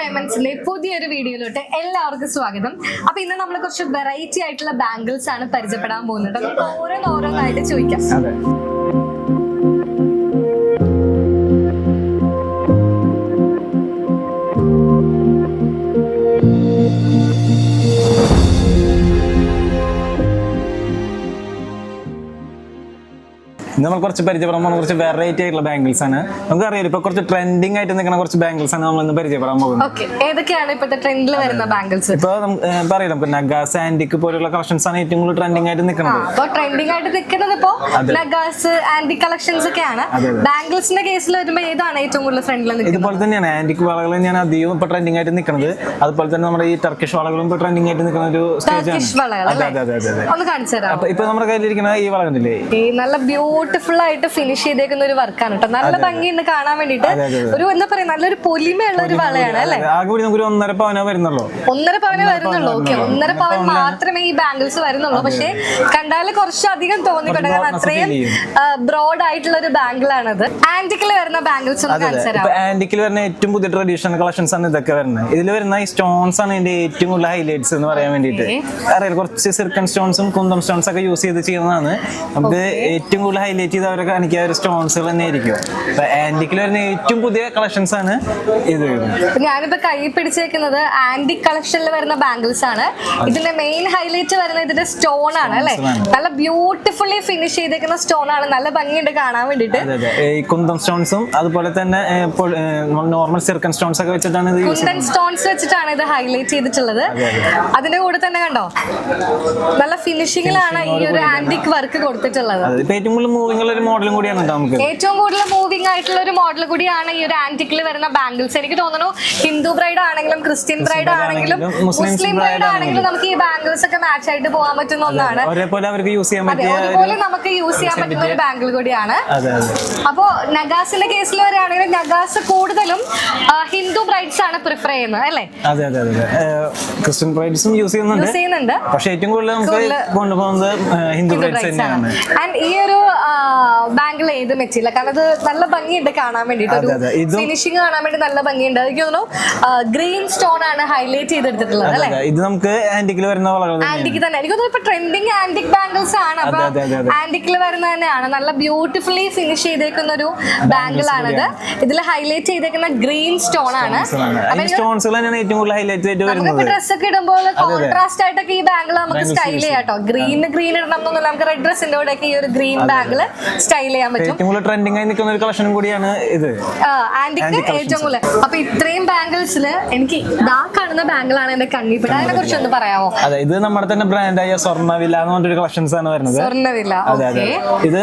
ഡയമണ്ട്സിന്റെ പുതിയൊരു വീഡിയോയിലോട്ട് എല്ലാവർക്കും സ്വാഗതം. അപ്പൊ ഇന്ന് നമ്മൾ കുറച്ച് വെറൈറ്റി ആയിട്ടുള്ള ബാംഗിൾസ് ആണ് പരിചയപ്പെടാൻ പോകുന്നത്. നമുക്ക് ഓരോന്നോരോന്നായിട്ട് ചോദിക്കാം. ഇന്ന് നമ്മൾ കുറച്ച് പരിചയപ്പെടാൻ പോകുന്ന കുറച്ച് വെറൈറ്റി ആയിട്ടുള്ള ബാംഗിൾസ് ആണ്. നമുക്ക് അറിയാം ഇപ്പൊ കുറച്ച് ട്രെൻഡിങ് ആയിട്ട് നിൽക്കുന്ന കുറച്ച് ബാംഗിൾസ് ആണ് നമ്മൾ ഇന്ന് പരിചയപ്പെടാൻ പോകുന്നത്. ഏതൊക്കെയാണ് ഇപ്പോഴത്തെ ട്രെൻഡിൽ വരുന്ന ബാംഗിൾസ് ഇപ്പൊ പറയാം നമുക്ക് നഗാസ് ആന്റിക് പോലുള്ള കളക്ഷൻസ് ആണ് ഏറ്റവും കൂടുതൽ ട്രെൻഡിങ് ആയിട്ട് നിൽക്കുന്നത്. അപ്പൊ ട്രെൻഡിങ് ആയിട്ട് നിൽക്കുന്നത് ഇപ്പോ നഗാസ് ആന്റി കളക്ഷൻസ് ഒക്കെയാണ്. അതെ, അതെ. ബാംഗിൾസിന്റെ കേസിൽ വരുമ്പോൾ ഏതാണ് ഏറ്റവും കൂടുതൽ ട്രെൻഡിൽ നിൽക്കുന്നത്? ഇതുപോലെ തന്നെയാണ്. ആന്റിക് വളകൾ തന്നെയാണ് അധികം ഇപ്പൊ ട്രെൻഡിങ് ആയിട്ട് നിൽക്കുന്നത്. അതുപോലെ തന്നെ നമ്മുടെ ഈ ടർക്കിഷ് വളകളും ഇപ്പൊ ട്രെൻഡിങ് ആയിട്ട് നിൽക്കുന്ന ഒരു സ്റ്റേജ് ആണ്. അതെ അതെ അതെ അതെ ഒന്ന് കാണിച്ചു തരാം ഇപ്പൊ നമ്മുടെ കയ്യിലിരിക്കുന്ന ഈ വള കണ്ടില്ലേ? ഈ നല്ല ബ്യൂട്ടിഫുൾ ആയിട്ട് ഫിനിഷ് ചെയ്തേക്കുന്ന ഒരു വർക്കാണ് കേട്ടോ. നല്ല ഭംഗിയുണ്ട് കാണാൻ വേണ്ടിട്ട് ഒരു എന്താ പറയാ നല്ലൊരു പൊലിമയുള്ള ഒരു വളയാണ് അല്ലെ? ഒന്നര പവന വരുന്നുള്ളൂ. ഒന്നര പവനെ വരുന്നുള്ളൂ. ഓക്കെ ഒന്നര പവൻ മാത്രമേ ഈ ബാംഗിൾസ് വരുന്നുള്ളൂ. പക്ഷെ കണ്ടാൽ കുറച്ചധികം തോന്നി കാരണം അത്രയും ബ്രോഡ് ആയിട്ടുള്ള ഒരു ബാംഗിൾ ആണത്. ആന്റിക്കിൽ വരുന്ന ബാംഗിൾസ് ആന്റിക്കിൽ വരുന്ന ഏറ്റവും പുതിയ ട്രഡീഷണൽ കളക്ഷൻസ് ആണ് ഇതൊക്കെ വരുന്നത്. ഇതിൽ വരുന്ന ഈ സ്റ്റോൺസ് ആണ് ഇതിന്റെ ഏറ്റവും കൂടുതൽ ഹൈലൈറ്റ്സ് എന്ന് പറയാൻ വേണ്ടിയിട്ട്. അറിയാം കുറച്ച് സിർക്കൺ സ്റ്റോൺസും കുന്തം സ്റ്റോൺസ് ഒക്കെ യൂസ് ചെയ്ത് ചെയ്യുന്നതാണ്. നമുക്ക് ഏറ്റവും കൂടുതൽ ഹൈലൈറ്റ് ചെയ്ത് അവരെ കാണിക്കുക ഒരു സ്റ്റോൺസുകൾ തന്നെ ആയിരിക്കും അപ്പൊ ആന്റിക്കിൽ വരുന്ന ഏറ്റവും പുതിയ കളക്ഷൻസ് ആണ് ഇത്. ഞാനിപ്പോ കൈ പിടിച്ചേക്കുന്നത് ആന്റി കളക്ഷനിൽ വരുന്ന ബാംഗിൾസ് ആണ്. ഇതിന്റെ മെയിൻ ഹൈലൈറ്റ് വരുന്ന ഇതിന്റെ സ്റ്റോൺ ആണ് അല്ലെ? നല്ല ബ്യൂട്ടിഫുള്ളി ഫിനിഷ് ചെയ്തേക്കുന്ന സ്റ്റോൺ ആണ്. നല്ല ഭംഗിയുണ്ട് കാണാൻ വേണ്ടിട്ട് ഈ കുന്തം സ്റ്റോൺസും അതുപോലെ തന്നെ നോർമൽ സിർക്കൻ സ്റ്റോൺസ് ഒക്കെ വെച്ചിട്ടാണ് ഇത് കുന്തം സ്റ്റോൺസ് വെച്ചിട്ടാണ് ഇത് ഹൈലൈറ്റ് ചെയ്തിട്ടുള്ളത്. അതിന്റെ കൂടെ തന്നെ കണ്ടോ? നല്ല ഫിനിഷിംഗിലാണ് ഈ ഒരു ആന്റിക് വർക്ക് കൊടുത്തിട്ടുള്ളത്. ഏറ്റവും കൂടുതൽ മൂവിംഗ് ഒരു മോഡലും കൂടിയാണ് നമുക്ക്. ഏറ്റവും കൂടുതൽ മൂവിംഗ് ആയിട്ടുള്ള ഒരു മോഡൽ കൂടിയാണ് ഈ ഒരു ആന്റിക്കിൽ വരുന്ന ബാംഗിൾസ് എനിക്ക് തോന്നുന്നു ഹിന്ദു ബ്രൈഡ് ആണെങ്കിലും ക്രിസ്ത്യൻ ബ്രൈഡ് ആണെങ്കിലും മുസ്ലിം ബ്രൈഡ് ആണെങ്കിലും. നമുക്ക് ഈ ബാംഗിൾസ് ഒക്കെ മാച്ച് ആയിട്ട് പോകാൻ പറ്റുന്ന ഒന്നാണ്. ഒരേപോലെ അവർക്ക് യൂസ് ചെയ്യാൻ പറ്റിയ ഒരുപോലെ നമുക്ക് യൂസ് ചെയ്യാൻ പറ്റുന്ന ഒരു ബാംഗിൾ കൂടിയാണ്. അപ്പോ നഗാസിന്റെ കേസിൽ വരികയാണെങ്കിൽ നഗാസ് കൂടുതലും ഹിന്ദു ബ്രൈഡ്സ് ആണ് പ്രിഫർ ചെയ്യുന്നത് അല്ലേ? അതെ അതെ അതെ ക്രിസ്ത്യൻ ബ്രൈഡ്സും യൂസ് ചെയ്യുന്നുണ്ട്. പക്ഷേ പക്ഷെ ഏറ്റവും കൂടുതൽ നമുക്ക് കൊണ്ടുപോകുന്നത് ഹിന്ദു ബ്രൈഡ്സ് തന്നെയാണ്. ആൻഡ് ഈ ഒരു ബാംഗിൾ ഏത് മെറ്റീരിയൽ കാരണം അത് നല്ല ഭംഗിയുണ്ട് കാണാൻ വേണ്ടിട്ട് ഫിനിഷിംഗ് കാണാൻ വേണ്ടി നല്ല ഭംഗിയുണ്ട്. എനിക്ക് തോന്നുന്നു ഗ്രീൻ സ്റ്റോൺ ആണ് ഹൈലൈറ്റ് ചെയ്തെടുത്തിട്ടുള്ളത് അല്ലേ? ഇത് നമുക്ക് ആന്റിക്കിൽ വരുന്ന ആന്റിക്ക് തന്നെ. എനിക്ക് തോന്നുന്നു ഇപ്പൊ ട്രെൻഡിങ് ആന്റിക് ബാംഗിൾസ് ആണ്. അപ്പൊ. ആന്റിക്കിൽ വരുന്ന തന്നെയാണ്. നല്ല ബ്യൂട്ടിഫുള്ളി ഫിനിഷ് ചെയ്തേക്കുന്ന ഒരു ബാംഗിൾ ആണിത്. ഇതിൽ ഹൈലൈറ്റ് ചെയ്തേക്കുന്ന ഗ്രീൻ സ്റ്റോൺ ആണ്. സ്റ്റോൺസുകൾ തന്നെയാണ് ഏറ്റവും കൂടുതൽ ഹൈലൈറ്റ് വരുന്നത്. ഡ്രസ് ഒക്കെ ഇടുമ്പോൾ കോൺട്രാസ്റ്റ് ആയിട്ടൊക്കെ ഈ ബാംഗിൾ നമുക്ക് സ്റ്റൈൽ ചെയ്യാം കേട്ടോ. ഗ്രീൻ ഗ്രീൻ ഇടണം എന്നൊന്നും നമുക്ക് റെഡ് ഡ്രസ്സിന്റെ കൂടെ ഒക്കെ ഈ ഒരു ഗ്രീൻ ബാംഗിൾ സ്റ്റൈൽ ചെയ്യാൻ പറ്റും. ഏറ്റവും കൂടുതൽ ആയി നിൽക്കുന്ന ഒരു കളക്ഷനും കൂടിയാണ് ഇത്. ആന്റിക്ക് ഏറ്റവും കൂടുതൽ. അപ്പൊ ഇത്രയും ബാംഗിൾസിൽ എനിക്ക് ഇതാ കാണുന്ന ബാംഗിളാണ് എന്റെ കണ്ണിപ്പിട അതിനെ കുറിച്ച് ഒന്ന് പറയാമോ? അതെ ഇത് നമ്മുടെ തന്നെ ബ്രാൻഡായ സ്വർണവില്ല എന്ന് പറഞ്ഞൊരു കളക്ഷൻസ് ആണ് വരുന്നത്. സ്വർണവില്ല അതെ അതെ ഇത്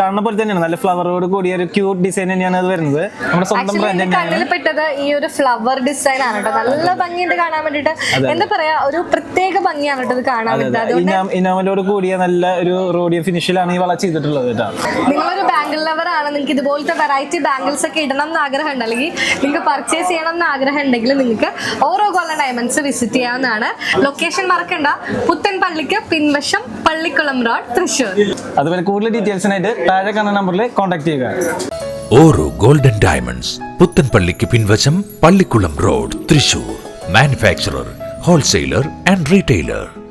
കാണുന്ന പോലെ തന്നെയാണ്. നല്ല ഫ്ലവറോട് കൂടിയ ഒരു ക്യൂട്ട് ഡിസൈൻ തന്നെയാണ് അത് വരുന്നത്. നമ്മുടെ സ്വന്തം ബ്രാൻഡ് തന്നെയാണ്. പെട്ടത് ഈ ഒരു ഫ്ലവർ ഡിസൈൻ ആണ് കേട്ടോ. നല്ല ഭംഗിയുണ്ട് കാണാൻ വേണ്ടിട്ട് എന്താ പറയാ ഒരു പ്രത്യേക ഭംഗിയാണ് കേട്ടോ ഇത് കാണാൻ അതുകൊണ്ട് ഇനാമലോട് കൂടിയ നല്ല ഒരു റോഡിയ ഫിനിഷിലാണ് ഈ വള ചെയ്തിട്ടുള്ളത്. കേട്ടോ. നിങ്ങളൊരു ബാംഗിൾ ലവർ ആണ്. നിങ്ങൾക്ക് ഇതുപോലത്തെ വെറൈറ്റി ബാംഗിൾസ് ഒക്കെ ഇടണം എന്ന് ആഗ്രഹം ഉണ്ട് അല്ലെങ്കിൽ നിങ്ങൾക്ക് പർച്ചേസ് ചെയ്യണം എന്ന് ആഗ്രഹം ഉണ്ടെങ്കിൽ നിങ്ങൾക്ക് ഓരോ ഗോൾഡൻ ഡയമണ്ട്സ് വിസിറ്റ് ചെയ്യാവുന്നതാണ്. ലൊക്കേഷൻ മറക്കണ്ട പുത്തൻ പള്ളിക്ക് പിൻവശം പള്ളിക്കുളം റോഡ് തൃശ്ശൂർ. അതുപോലെ കൂടുതൽ ഡീറ്റെയിൽസിനായിട്ട് താഴെ കാണുന്ന നമ്പറിൽ കോൺടാക്ട് ചെയ്യുക. ഓരോ ഗോൾഡൻ ഡയമണ്ട്സ് പുത്തൻപള്ളിക്ക് പിൻവശം Pallikkulam road Thrissur manufacturer wholesaler and retailer